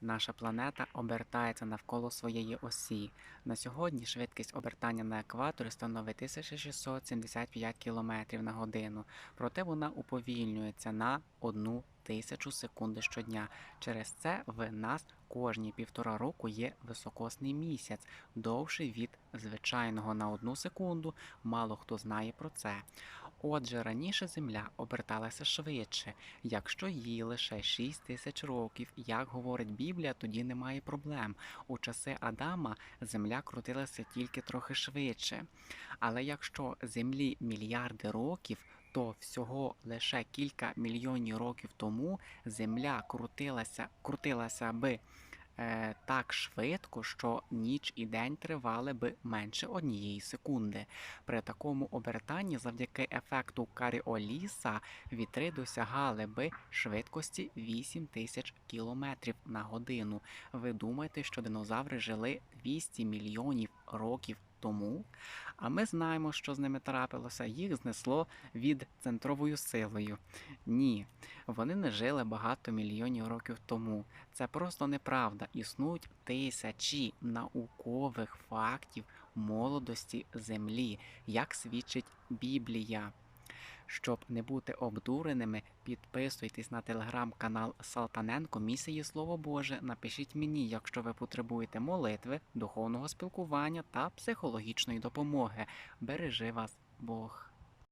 Наша планета обертається навколо своєї осі. На сьогодні швидкість обертання на екваторі становить 1675 км на годину, проте вона уповільнюється на одну тисячу секунди щодня. Через це в нас кожні півтора року є високосний місяць, довший від звичайного на одну секунду. Мало хто знає про це. Отже, раніше Земля оберталася швидше. Якщо їй лише 6 тисяч років, як говорить Біблія, тоді немає проблем. У часи Адама Земля крутилася тільки трохи швидше. Але якщо Землі мільярди років, то всього лише кілька мільйонів років тому Земля крутилася, крутилася би е, так швидко, що ніч і день тривали би менше однієї секунди. При такому обертанні, завдяки ефекту Каріоліса, вітри досягали би швидкості 8 тисяч кілометрів на годину. Ви думаєте, що динозаври жили 200 мільйонів років тому? А ми знаємо, що з ними трапилося. Їх знесло від центровою силою. Ні, вони не жили багато мільйонів років тому. Це просто неправда. Існують тисячі наукових фактів молодості Землі, як свідчить Біблія. Щоб не бути обдуреними, підписуйтесь на телеграм-канал Салтаненко Місії Слово Боже. Напишіть мені, якщо ви потребуєте молитви, духовного спілкування та психологічної допомоги. Бережи вас Бог.